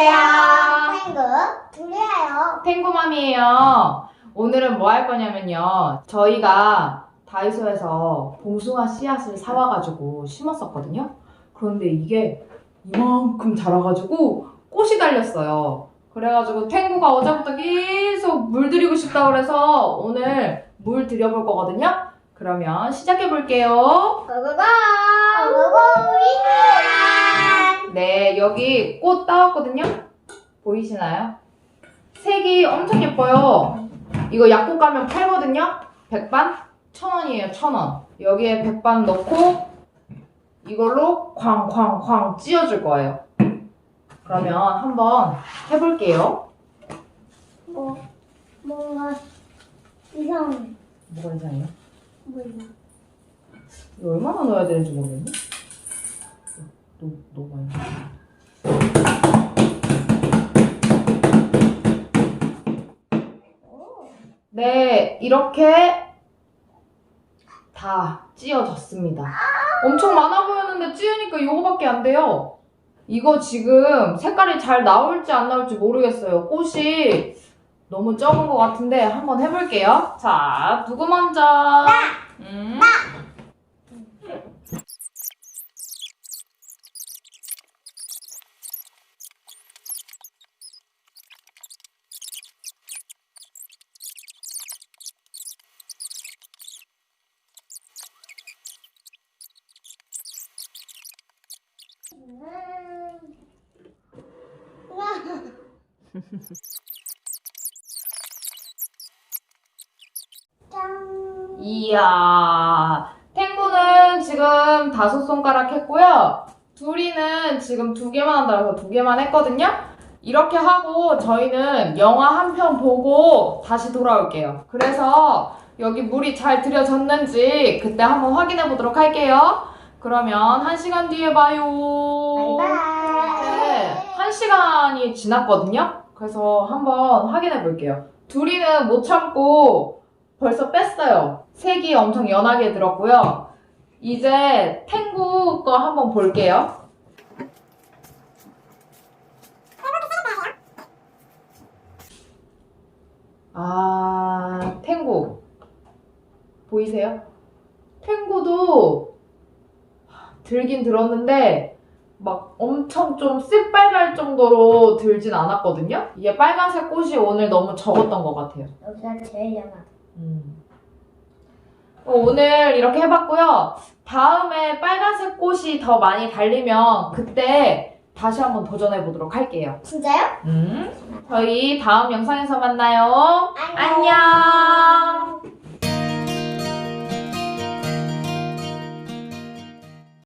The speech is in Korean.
안녕하세요. 펭구 둘리예요. 탱고맘이에요. 오늘은 뭐 할 거냐면요. 저희가 다이소에서 봉숭아 씨앗을 사와가지고 심었었거든요. 그런데 이게 이만큼 자라가지고 꽃이 달렸어요. 그래가지고 탱구가 어제부터 계속 물 드리고 싶다 그래서 오늘 물 드려볼 거거든요. 그러면 시작해볼게요. 고고. 여기 꽃 따왔거든요. 보이시나요? 색이 엄청 예뻐요. 이거 약국 가면 팔거든요. 백반? 천 원이에요, 천 원. 여기에 백반 넣고 이걸로 쾅쾅쾅 찧어줄 거예요. 그러면 한번 해볼게요. 뭐, 뭔가 이상해. 뭐가 이상해요? 뭐 이상. 이거 얼마나 넣어야 되는지 모르겠네. 너무, 너무 많이. 네, 이렇게 다 찧어졌습니다. 엄청 많아 보였는데 찧으니까 이거밖에 안 돼요. 이거 지금 색깔이 잘 나올지 안 나올지 모르겠어요. 꽃이 너무 적은 것 같은데 한번 해볼게요. 자, 누구 먼저? 음. 짠. 이야, 탱구는 지금 다섯 손가락 했고요. 둘이는 지금 두 개만 한다 그래서 두 개만 했거든요. 이렇게 하고 저희는 영화 한 편 보고 다시 돌아올게요. 그래서 여기 물이 잘 들여졌는지 그때 한번 확인해 보도록 할게요. 그러면 한 시간 뒤에 봐요. 네. 한 시간이 지났거든요. 그래서 한번 확인해 볼게요. 둘이는 못 참고 벌써 뺐어요. 색이 엄청 연하게 들었고요. 이제 탱구 거 한번 볼게요. 아, 탱구. 보이세요? 탱구도 들긴 들었는데 막 엄청 좀 새빨갈 정도로 들진 않았거든요? 이게 빨간색 꽃이 오늘 너무 적었던 것 같아요. 여기가 제일 연하. 음. 어, 오늘 이렇게 해봤고요. 다음에 빨간색 꽃이 더 많이 달리면 그때 다시 한번 도전해 보도록 할게요. 진짜요? 음. 저희 다음 영상에서 만나요. 안녕. 안녕.